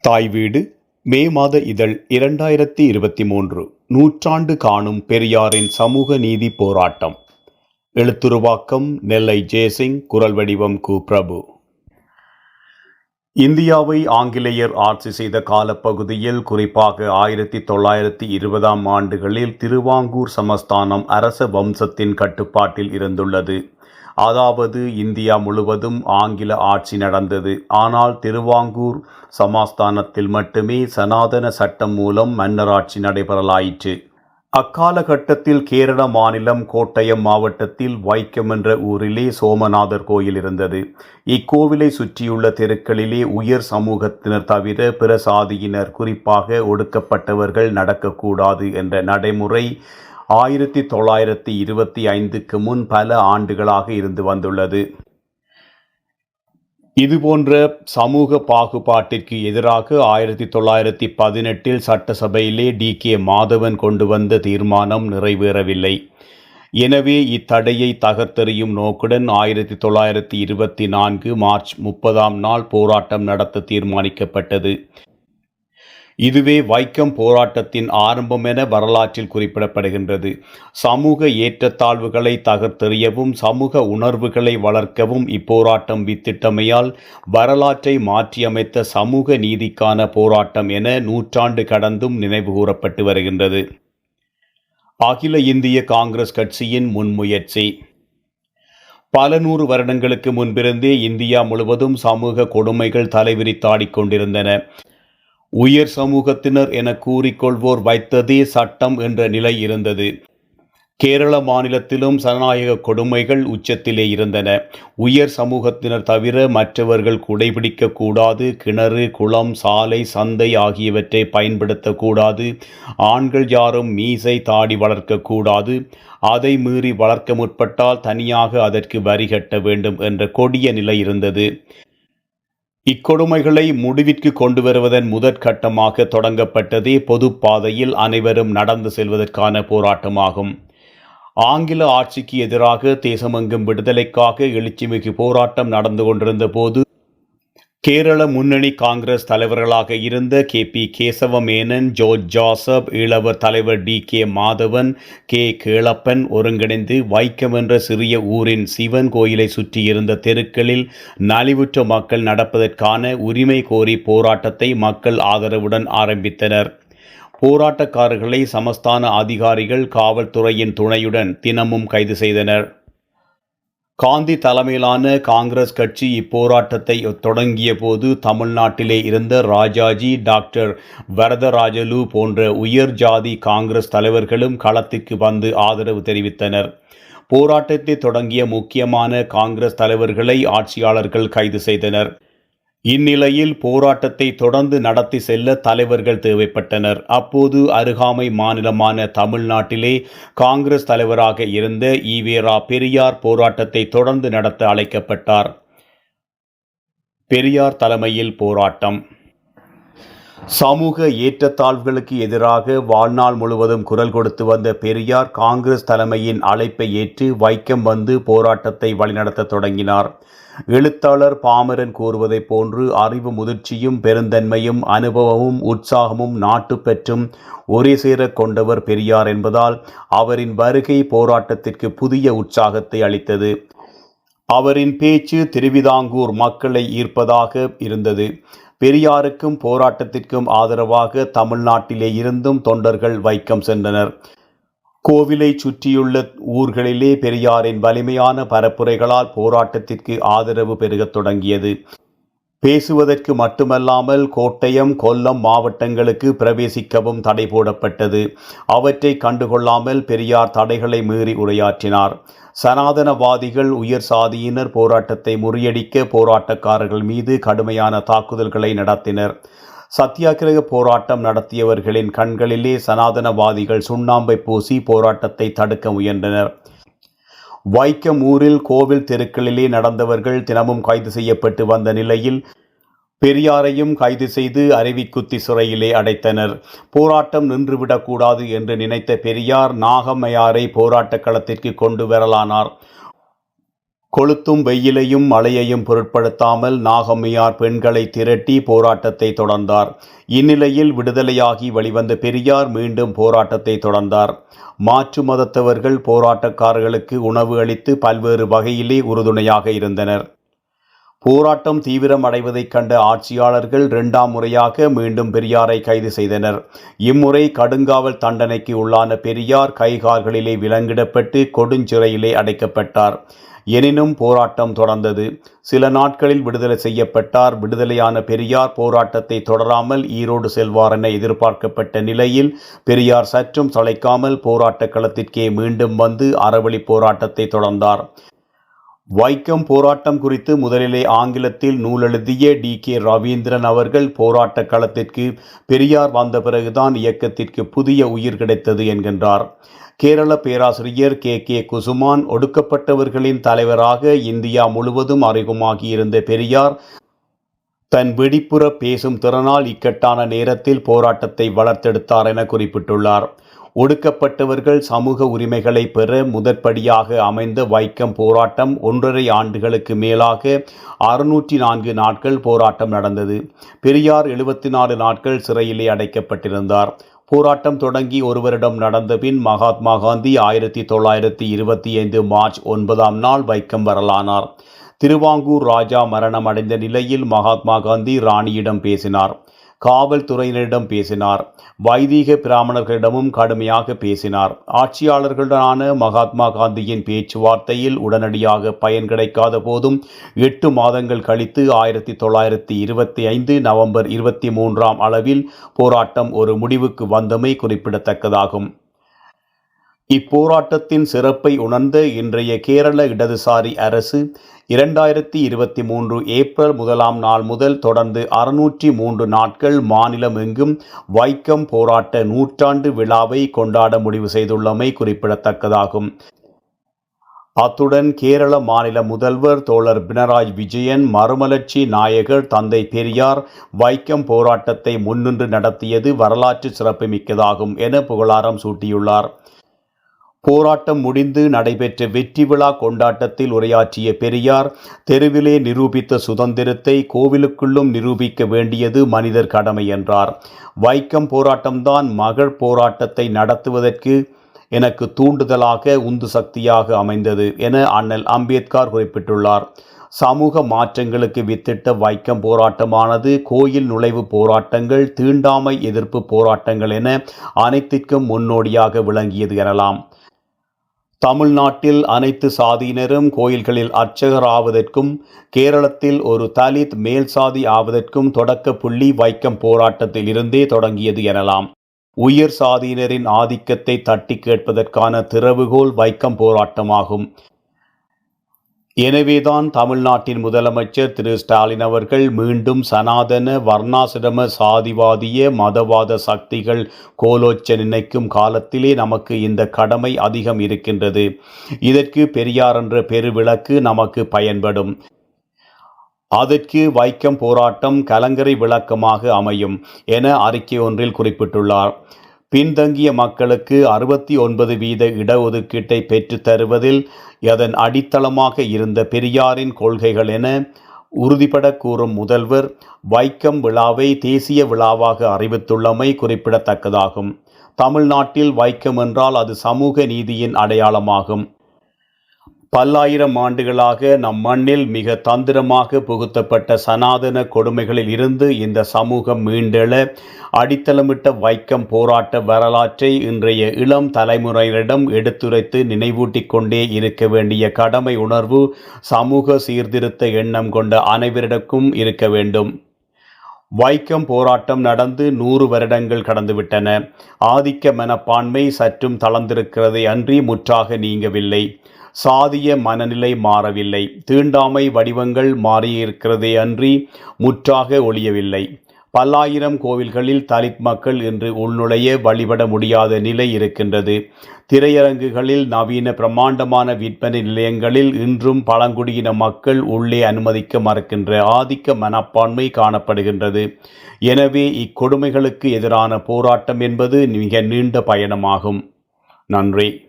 தாய் வீடு மே மாத இதழ் இரண்டாயிரத்தி இருபத்தி மூன்று நூற்றாண்டு காணும் பெரியாரின் சமூக நீதி போராட்டம். எழுத்துருவாக்கம் நெல்லை ஜெயசிங் குரல் வடிவம் கு. பிரபு. இந்தியாவை ஆங்கிலேயர் ஆட்சி செய்த காலப்பகுதியில் குறிப்பாக ஆயிரத்தி தொள்ளாயிரத்தி இருபதாம் ஆண்டுகளில் திருவாங்கூர் சமஸ்தானம் அரச வம்சத்தின் கட்டுப்பாட்டில் இருந்துள்ளது. அதாவது இந்தியா முழுவதும் ஆங்கில ஆட்சி நடந்தது. ஆனால் திருவாங்கூர் சமாஸ்தானத்தில் மட்டுமே சனாதன சட்டம் மூலம் மன்னராட்சி நடைபெறலாயிற்று. அக்காலகட்டத்தில் கேரள மாநிலம் கோட்டயம் மாவட்டத்தில் வைக்கம் என்ற ஊரிலே சோமநாதர் கோயில் இருந்தது. இக்கோவிலை சுற்றியுள்ள தெருக்களிலே உயர் சமூகத்தினர் தவிர பிற சாதியினர் குறிப்பாக ஒடுக்கப்பட்டவர்கள் நடக்கக்கூடாது என்ற நடைமுறை ஆயிரத்தி தொள்ளாயிரத்தி இருபத்தி ஐந்துக்கு முன் பல ஆண்டுகளாக இருந்து வந்துள்ளது. இதுபோன்ற சமூக பாகுபாட்டிற்கு எதிராக ஆயிரத்தி தொள்ளாயிரத்தி பதினெட்டில் சட்டசபையிலே டி. கே. மாதவன் கொண்டு வந்த தீர்மானம் நிறைவேறவில்லை. எனவே இத்தடையை தகர்த்தெறியும் நோக்குடன் ஆயிரத்தி தொள்ளாயிரத்தி இருபத்தி நான்கு மார்ச் முப்பதாம் நாள் போராட்டம் நடத்த தீர்மானிக்கப்பட்டது. இதுவே வைக்கம் போராட்டத்தின் ஆரம்பம் என வரலாற்றில் குறிப்பிடப்படுகின்றது. சமூக ஏற்றத்தாழ்வுகளை தகர்த்தெறியவும் சமூக உணர்வுகளை வளர்க்கவும் இப்போராட்டம் வித்திட்டமையால் வரலாற்றை மாற்றியமைத்த சமூக நீதிக்கான போராட்டம் என நூற்றாண்டு கடந்தும் நினைவுகூறப்பட்டு வருகின்றது. அகில இந்திய காங்கிரஸ் கட்சியின் முன்முயற்சி. பல நூறு வருடங்களுக்கு முன்பிருந்தே இந்தியா முழுவதும் சமூக கொடுமைகள் தலைவிரித்தாடிக் கொண்டிருந்தன. உயர் சமூகத்தினர் என கூறிக்கொள்வோர் வைத்ததே சட்டம் என்ற நிலை இருந்தது. கேரள மாநிலத்திலும் சனநாயக கொடுமைகள் உச்சத்திலே இருந்தன. உயர் சமூகத்தினர் தவிர மற்றவர்கள் குடைபிடிக்கக்கூடாது கிணறு குளம் சாலை சந்தை ஆகியவற்றை பயன்படுத்தக்கூடாது ஆண்கள் யாரும் மீசை தாடி வளர்க்கக்கூடாது அதை மீறி வளர்க்க முற்பட்டால் தனியாக அதற்கு வரி கட்ட வேண்டும் என்ற கொடிய நிலை இருந்தது. இக்கொடுமைகளை முடிவிற்கு கொண்டு வருவதன் முதற்கட்டமாக தொடங்கப்பட்டதே பொது பாதையில் அனைவரும் நடந்து செல்வதற்கான போராட்டமாகும். ஆங்கில ஆட்சிக்கு எதிராக தேசமெங்கும் விடுதலைக்காக எழுச்சிமிகு போராட்டம் நடந்து கொண்டிருந்த போது கேரள முன்னணி காங்கிரஸ் தலைவர்களாக இருந்த K P Kesavamenon George Joseph இளவர் தலைவர் T K Madhavan K Kelappan ஒருங்கிணைந்து வைக்கம் என்ற சிறிய ஊரின் சிவன் கோயிலை சுற்றியிருந்த தெருக்களில் நலிவுற்ற மக்கள் நடப்பதற்கான உரிமை கோரி போராட்டத்தை மக்கள் ஆதரவுடன் ஆரம்பித்தனர். போராட்டக்காரர்களை சமஸ்தான அதிகாரிகள் காவல்துறையின் துணையுடன் தினமும் கைது செய்தனர். காந்தி தலைமையிலான காங்கிரஸ் கட்சி இப்போராட்டத்தை தொடங்கிய போது தமிழ்நாட்டிலே இருந்த ராஜாஜி டாக்டர் வரதராஜலு போன்ற உயர் ஜாதி காங்கிரஸ் தலைவர்களும் களத்துக்கு வந்து ஆதரவு தெரிவித்தனர். போராட்டத்தை தொடங்கிய முக்கியமான காங்கிரஸ் தலைவர்களை ஆட்சியாளர்கள் கைது செய்தனர். இந்நிலையில் போராட்டத்தை தொடர்ந்து நடத்தி செல்ல தலைவர்கள் தேவைப்பட்டனர். அப்போது அருகாமை மாநிலமான தமிழ்நாட்டிலே காங்கிரஸ் தலைவராக இருந்த ஈவேரா பெரியார் போராட்டத்தை தொடர்ந்து நடத்த அழைக்கப்பட்டார். பெரியார் தலைமையில் போராட்டம். சமூக ஏற்றத்தாழ்வுகளுக்கு எதிராக வாழ்நாள் முழுவதும் குரல் கொடுத்து வந்த பெரியார் காங்கிரஸ் தலைமையின் அழைப்பை ஏற்று வைக்கம் வந்து போராட்டத்தை வழிநடத்த தொடங்கினார். எழுத்தாளர் பாமரன் கூறுவதைப் போன்று அறிவு முதிர்ச்சியும் பெருந்தன்மையும் அனுபவமும் உற்சாகமும் நாட்டு பெற்றும் ஒரே சேர கொண்டவர் பெரியார் என்பதால் அவரின் வருகை போராட்டத்திற்கு புதிய உற்சாகத்தை அளித்தது. அவரின் பேச்சு திருவிதாங்கூர் மக்களை ஈர்ப்பதாக இருந்தது. பெரியாருக்கும் போராட்டத்திற்கும் ஆதரவாக தமிழ்நாட்டிலே இருந்தும் தொண்டர்கள் வைக்கம் சென்றனர். கோவிலை சுற்றியுள்ள ஊர்களிலே பெரியாரின் வலிமையான பரப்புரைகளால் போராட்டத்திற்கு ஆதரவு பெருகத் தொடங்கியது. பேசுவதற்கு மட்டுமல்லாமல் கோட்டயம் கொல்லம் மாவட்டங்களுக்கு பிரவேசிக்கவும் தடை போடப்பட்டது. அவற்றை கண்டுகொள்ளாமல் பெரியார் தடைகளை மீறி உரையாற்றினார். சனாதனவாதிகள் உயர் சாதியினர் போராட்டத்தை முறியடிக்க போராட்டக்காரர்கள் மீது கடுமையான தாக்குதல்களை நடத்தினர். சத்தியாகிரக போராட்டம் நடத்தியவர்களின் கண்களிலே சனாதனவாதிகள் சுண்ணாம்பை பூசி போராட்டத்தை தடுக்க முயன்றனர். வைக்கம் ஊரில் கோவில் தெருக்களிலே நடந்தவர்கள் தினமும் கைது செய்யப்பட்டு வந்த நிலையில் பெரியாரையும் கைது செய்து அருவிக்குத்தி சிறையிலே அடைத்தனர். போராட்டம் நின்றுவிடக்கூடாது என்று நினைத்த பெரியார் நாகம்மையாரை போராட்ட களத்திற்கு கொண்டு வரலானார். கொளுத்தும் வெயிலையும் மழையையும் பொருட்படுத்தாமல் நாகம்மையார் பெண்களை திரட்டி போராட்டத்தை தொடர்ந்தார். இந்நிலையில் விடுதலையாகி வெளிவந்த பெரியார் மீண்டும் போராட்டத்தை தொடர்ந்தார். மாற்று மதத்தவர்கள் போராட்டக்காரர்களுக்கு உணவு அளித்து பல்வேறு வகையிலே உறுதுணையாக இருந்தனர். போராட்டம் தீவிரம் அடைவதைக் கண்ட ஆட்சியாளர்கள் இரண்டாம் முறையாக மீண்டும் பெரியாரை கைது செய்தனர். இம்முறை கடுங்காவல் தண்டனைக்கு உள்ளான பெரியார் கைகால்களிலே விலங்கிடப்பட்டு கொடுஞ்சிறையிலே அடைக்கப்பட்டார். எனினும் போராட்டம் தொடர்ந்தது. சில நாட்களில் விடுதலை செய்யப்பட்டார். விடுதலையான பெரியார் போராட்டத்தை தொடராமல் ஈரோடு செல்வார் என எதிர்பார்க்கப்பட்ட நிலையில் பெரியார் சற்றும் சளைக்காமல் போராட்ட களத்திற்கே மீண்டும் வந்து அறவழி போராட்டத்தை தொடர்ந்தார். வைக்கம் போராட்டம் குறித்து முதலிலே ஆங்கிலத்தில் நூலெழுதிய டி கே ரவீந்திரன் அவர்கள் போராட்ட களத்திற்கு பெரியார் வந்த பிறகுதான் இயக்கத்திற்கு புதிய உயிர் கிடைத்தது என்கின்றார். கேரள பேராசிரியர் கே கே குசுமான் ஒடுக்கப்பட்டவர்களின் தலைவராக இந்தியா முழுவதும் அறிமுகமாகியிருந்த பெரியார் தன் வெடிப்புற பேசும் திறனால் இக்கட்டான நேரத்தில் போராட்டத்தை வளர்த்தெடுத்தார் என குறிப்பிட்டுள்ளார். ஒடுக்கப்பட்டவர்கள் சமூக உரிமைகளை பெற முதற்படியாக அமைந்த வைக்கம் போராட்டம் ஒன்றரை ஆண்டுகளுக்கு மேலாக அறுநூற்றி நான்கு நாட்கள் போராட்டம் நடந்தது. பெரியார் எழுபத்தி நாலு நாட்கள் சிறையிலே அடைக்கப்பட்டிருந்தார். போராட்டம் தொடங்கி ஒரு வருடம் நடந்த பின் மகாத்மா காந்தி ஆயிரத்தி தொள்ளாயிரத்தி இருபத்தி ஐந்து மார்ச் ஒன்பதாம் நாள் வைக்கம் வரலானார். திருவாங்கூர் ராஜா மரணம் அடைந்த நிலையில் மகாத்மா காந்தி ராணியிடம் பேசினார். காவல்துறையினரிடம் பேசினார். வைதீக பிராமணர்களிடமும் கடுமையாக பேசினார். ஆட்சியாளர்களுடனான மகாத்மா காந்தியின் பேச்சுவார்த்தையில் உடனடியாக பயன் கிடைக்காத போதும் எட்டு மாதங்கள் கழித்து ஆயிரத்தி தொள்ளாயிரத்தி இருபத்தி ஐந்து நவம்பர் இருபத்தி மூன்றாம் அளவில் போராட்டம் ஒரு முடிவுக்கு வந்தமை குறிப்பிடத்தக்கதாகும். இப்போராட்டத்தின் சிறப்பை உணர்ந்த இன்றைய கேரள இடதுசாரி அரசு இரண்டாயிரத்தி இருபத்தி மூன்று ஏப்ரல் முதலாம் நாள் முதல் தொடர்ந்து அறுநூற்றி மூன்று நாட்கள் மாநிலம் எங்கும் வைக்கம் போராட்ட நூற்றாண்டு விழாவை கொண்டாட முடிவு செய்துள்ளமை குறிப்பிடத்தக்கதாகும். அத்துடன் கேரள மாநில முதல்வர் தோழர் பினராய் விஜயன் மறுமலர்ச்சி நாயகர் தந்தை பெரியார் வைக்கம் போராட்டத்தை முன்னின்று நடத்தியது வரலாற்று சிறப்புமிக்கதாகும் என புகழாரம் சூட்டியுள்ளார். போராட்டம் முடிந்து நடைபெற்ற வெற்றி விழா கொண்டாட்டத்தில் உரையாற்றிய பெரியார் தெருவிலே நிரூபித்த சுதந்திரத்தை கோவிலுக்குள்ளும் நிரூபிக்க வேண்டியது மனிதர் கடமை என்றார். வைக்கம் போராட்டம்தான் மகள் போராட்டத்தை நடத்துவதற்கு எனக்கு தூண்டுதலாக உந்து சக்தியாக அமைந்தது என அண்ணல் அம்பேத்கர் குறிப்பிட்டுள்ளார். சமூக மாற்றங்களுக்கு வித்திட்ட வைக்கம் போராட்டமானது கோயில் நுழைவு போராட்டங்கள் தீண்டாமை எதிர்ப்பு போராட்டங்கள் என அனைத்திற்கும் முன்னோடியாக விளங்கியது எனலாம். தமிழ்நாட்டில் அனைத்து சாதியினரும் கோயில்களில் அர்ச்சகர் ஆவதற்கும் கேரளத்தில் ஒரு தலித் மேல் சாதி ஆவதற்கும் தொடக்க புள்ளி வைக்கம் போராட்டத்தில் இருந்தே தொடங்கியது எனலாம். உயர் சாதியினரின் ஆதிக்கத்தை தட்டி கேட்பதற்கான திறவுகோல் வைக்கம் போராட்டமாகும். எனவேதான் தமிழ்நாட்டின் முதலமைச்சர் திரு. ஸ்டாலின் அவர்கள் மீண்டும் சனாதன வர்ணாசிரம சாதிவாதிய மதவாத சக்திகள் கோலோச்ச நினைக்கும் காலத்திலே நமக்கு இந்த கடமை அதிகம் இருக்கின்றது. இதற்கு பெரியார் என்ற பெருவிளக்கு நமக்கு பயன்படும். அதற்கு வைக்கம் போராட்டம் கலங்கரை விளக்கமாக அமையும் என அறிக்கை ஒன்றில் குறிப்பிட்டுள்ளார். பின்தங்கிய மக்களுக்கு அறுபத்தி ஒன்பது வீத இடஒதுக்கீட்டை பெற்றுத் தருவதில் அதன் அடித்தளமாக இருந்த பெரியாரின் கொள்கைகள் என உறுதிபட கூறும் முதல்வர் வைக்கம் விழாவை தேசிய விழாவாக அறிவித்துள்ளமை குறிப்பிடத்தக்கதாகும். தமிழ்நாட்டில் வைக்கம் என்றால் அது சமூக நீதியின் அடையாளமாகும். பல்லாயிரம் ஆண்டுகளாக நம் மண்ணில் மிக தந்திரமாக புகுத்தப்பட்ட சனாதன கொடுமைகளில் இருந்து இந்த சமூகம் மீண்டெழ அடித்தளமிட்ட வைக்கம் போராட்ட வரலாற்றை இன்றைய இளம் தலைமுறையினரிடம் எடுத்துரைத்து நினைவூட்டிக் கொண்டே இருக்க வேண்டிய கடமை உணர்வு சமூக சீர்திருத்த எண்ணம் கொண்ட அனைவரிடக்கும் இருக்க வேண்டும். வைக்கம் போராட்டம் நடந்து நூறு வருடங்கள் கடந்துவிட்டன. ஆதிக்க மனப்பான்மை சற்றும் தளர்ந்திருக்கிறதை அன்றி முற்றாக நீங்கவில்லை. சாதிய மனநிலை மாறவில்லை. தீண்டாமை வடிவங்கள் மாறியிருக்கிறதே அன்றி முற்றாக ஒழியவில்லை. பல்லாயிரம் கோவில்களில் தலித் மக்கள் இன்று உள்நுழைய வழிபட முடியாத நிலை இருக்கின்றது. திரையரங்குகளில் நவீன பிரம்மாண்டமான விற்பனை நிலையங்களில் இன்றும் பழங்குடியின மக்கள் உள்ளே அனுமதிக்க மறுக்கின்ற ஆதிக்க மனப்பான்மை காணப்படுகின்றது. எனவே இக்கொடுமைகளுக்கு எதிரான போராட்டம் என்பது மிக நீண்ட பயணமாகும். நன்றி.